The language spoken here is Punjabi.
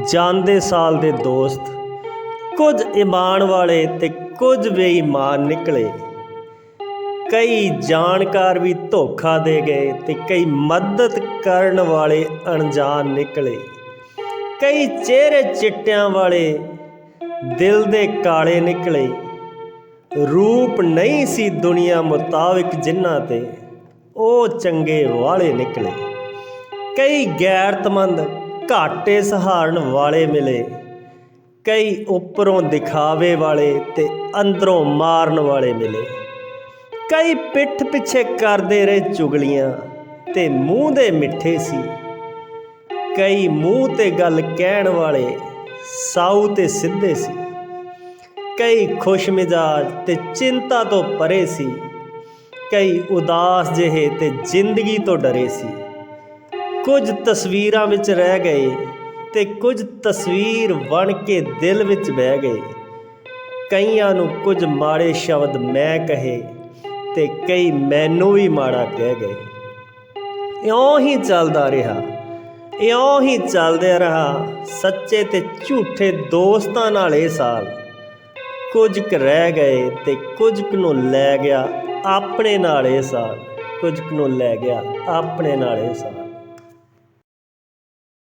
ਜਾਂਦੇ ਸਾਲ ਦੇ ਦੋਸਤ, ਕੁਝ ਇਮਾਨ ਵਾਲੇ ਤੇ ਕੁਝ ਬੇਈਮਾਨ ਨਿਕਲੇ। ਕਈ ਜਾਣਕਾਰ ਵੀ ਧੋਖਾ ਦੇ ਗਏ ਤੇ ਕਈ ਮਦਦ ਕਰਨ ਵਾਲੇ ਅਣਜਾਣ ਨਿਕਲੇ। ਕਈ ਚਿਹਰੇ ਚਿੱਟਿਆਂ ਵਾਲੇ ਦਿਲ ਦੇ ਕਾਲੇ ਨਿਕਲੇ। ਰੂਪ ਨਹੀਂ ਸੀ ਦੁਨੀਆ ਮੁਤਾਬਿਕ ਜਿਨ੍ਹਾਂ ਤੇ, ਉਹ ਚੰਗੇ ਵਾਲੇ ਨਿਕਲੇ। ਕਈ ਗੈਰਤਮੰਦ ਘਾਟੇ ਸਹਾਰਨ ਵਾਲੇ ਮਿਲੇ। ਕਈ ਉੱਪਰੋਂ ਦਿਖਾਵੇ ਵਾਲੇ ਤੇ ਅੰਦਰੋਂ ਮਾਰਨ ਵਾਲੇ ਮਿਲੇ। ਕਈ ਪਿੱਠ ਪਿੱਛੇ ਕਰਦੇ ਰਹੇ ਚੁਗਲੀਆਂ ਤੇ ਮੂੰਹ ਦੇ ਮਿੱਠੇ ਸੀ। ਕਈ ਮੂੰਹ ਤੇ ਗੱਲ ਕਹਿਣ ਵਾਲੇ ਸਾਊ ਤੇ ਸਿੱਧੇ ਸੀ। ਕਈ ਖੁਸ਼ ਮਿਜਾਜ ਤੇ ਚਿੰਤਾ ਤੋਂ ਪਰੇ ਸੀ। ਕਈ ਉਦਾਸ ਜਿਹੇ ਤੇ ਜ਼ਿੰਦਗੀ ਤੋਂ ਡਰੇ ਸੀ। ਕੁਝ ਤਸਵੀਰਾਂ ਵਿੱਚ ਰਹਿ ਗਏ ਤੇ ਕੁਝ ਤਸਵੀਰ ਬਣ ਕੇ ਦਿਲ ਵਿੱਚ ਬਹਿ ਗਏ। ਕਈਆਂ ਨੂੰ ਕੁਝ ਮਾੜੇ ਸ਼ਬਦ ਮੈਂ ਕਹੇ ਤੇ ਕਈ ਮੈਨੂੰ ਵੀ ਮਾੜਾ ਕਹਿ ਗਏ। ਇਉਂ ਹੀ ਚੱਲਦਾ ਰਿਹਾ, ਇਉਂ ਹੀ ਚੱਲਦਾ ਰਿਹਾ, ਸੱਚੇ ਤੇ ਝੂਠੇ ਦੋਸਤਾਂ ਨਾਲ ਇਹ ਸਾਲ। ਕੁਝ ਕੁ ਰਹਿ ਗਏ ਤੇ ਕੁਝ ਕੁ ਨੂੰ ਲੈ ਗਿਆ ਆਪਣੇ ਨਾਲ ਇਹ ਸਾਲ, ਕੁਝ ਕੁ ਨੂੰ ਲੈ ਗਿਆ ਆਪਣੇ ਨਾਲ ਇਹ ਸਾਲ।